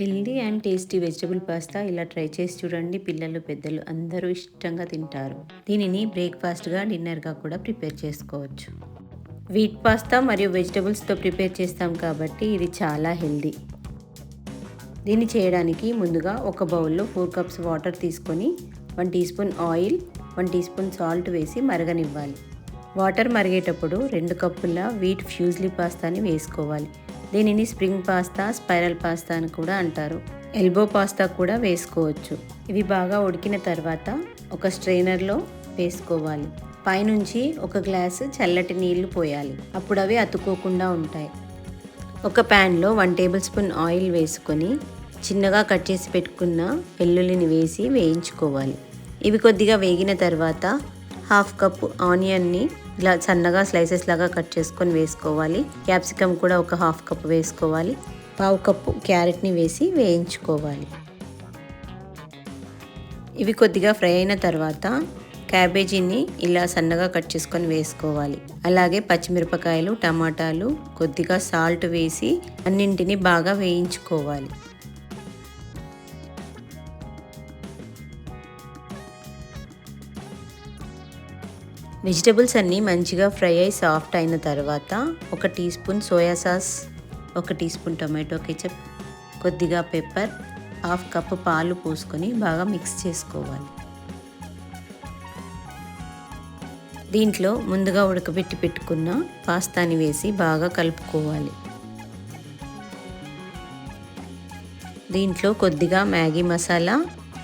Healthy and tasty vegetable pasta ఇలా try చేసి చూడండి. పిల్లలు పెద్దలు అందరూ ఇష్టంగా తింటారు. దీనిని బ్రేక్ఫాస్ట్గా డిన్నర్గా కూడా ప్రిపేర్ చేసుకోవచ్చు. వీట్ పాస్తా మరియు వెజిటబుల్స్తో ప్రిపేర్ చేస్తాం కాబట్టి ఇది చాలా హెల్దీ. దీన్ని చేయడానికి ముందుగా ఒక బౌల్లో ఫోర్ కప్స్ వాటర్ తీసుకొని one teaspoon oil one teaspoon salt వేసి మరగనివ్వాలి. వాటర్ మరిగేటప్పుడు రెండు కప్పుల వీట్ ఫ్యూజ్లీ పాస్తాని వేసుకోవాలి. దీనిని స్ప్రింగ్ పాస్తా స్పైరల్ పాస్తా అని కూడా అంటారు. ఎల్బో పాస్తా కూడా వేసుకోవచ్చు. ఇవి బాగా ఉడికిన తర్వాత ఒక స్ట్రైనర్లో వేసుకోవాలి. పైనుంచి ఒక గ్లాసు చల్లటి నీళ్ళు పోయాలి. అప్పుడు అవి అతుక్కోకుండా ఉంటాయి. ఒక ప్యాన్లో వన్ టేబుల్ స్పూన్ ఆయిల్ వేసుకొని చిన్నగా కట్ చేసి పెట్టుకున్న వెల్లుల్లిని వేసి వేయించుకోవాలి. ఇవి కొద్దిగా వేగిన తర్వాత హాఫ్ కప్ ఆనియన్ని ఇలా సన్నగా స్లైసెస్ లాగా కట్ చేసుకొని వేసుకోవాలి. క్యాప్సికమ్ కూడా ఒక హాఫ్ కప్ వేసుకోవాలి. పావు కప్పు క్యారెట్ని వేసి వేయించుకోవాలి. ఇవి కొద్దిగా ఫ్రై అయిన తర్వాత క్యాబేజీని ఇలా సన్నగా కట్ చేసుకొని వేసుకోవాలి. అలాగే పచ్చిమిరపకాయలు టమాటాలు కొద్దిగా సాల్ట్ వేసి అన్నింటిని బాగా వేయించుకోవాలి. వెజిటబుల్స్ అన్నీ మంచిగా ఫ్రై అయి సాఫ్ట్ అయిన తర్వాత ఒక టీ స్పూన్ సోయా సాస్ ఒక టీ స్పూన్ టొమాటో కెచప్ కొద్దిగా పెప్పర్ హాఫ్ కప్ పాలు పోసుకొని బాగా మిక్స్ చేసుకోవాలి. దీంట్లో ముందుగా ఉడకబెట్టి పెట్టుకున్న పాస్తాని వేసి బాగా కలుపుకోవాలి. దీంట్లో కొద్దిగా మ్యాగీ మసాలా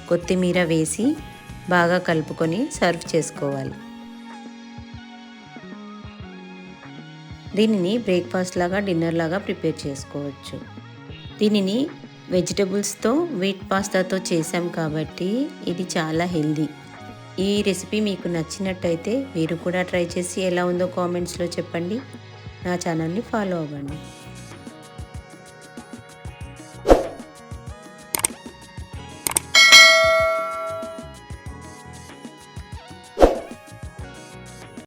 కొత్తిమీర వేసి బాగా కలుపుకొని సర్వ్ చేసుకోవాలి. దీనిని బ్రేక్ఫాస్ట్ లాగా డిన్నర్ లాగా ప్రిపేర్ చేసుకోవచ్చు. దీనిని వెజిటబుల్స్తో వీట్ పాస్తాతో చేసాం కాబట్టి ఇది చాలా హెల్దీ. ఈ రెసిపీ మీకు నచ్చినట్టయితే మీరు కూడా ట్రై చేసి ఎలా ఉందో కామెంట్స్లో చెప్పండి. నా ఛానల్ని ఫాలో అవ్వండి.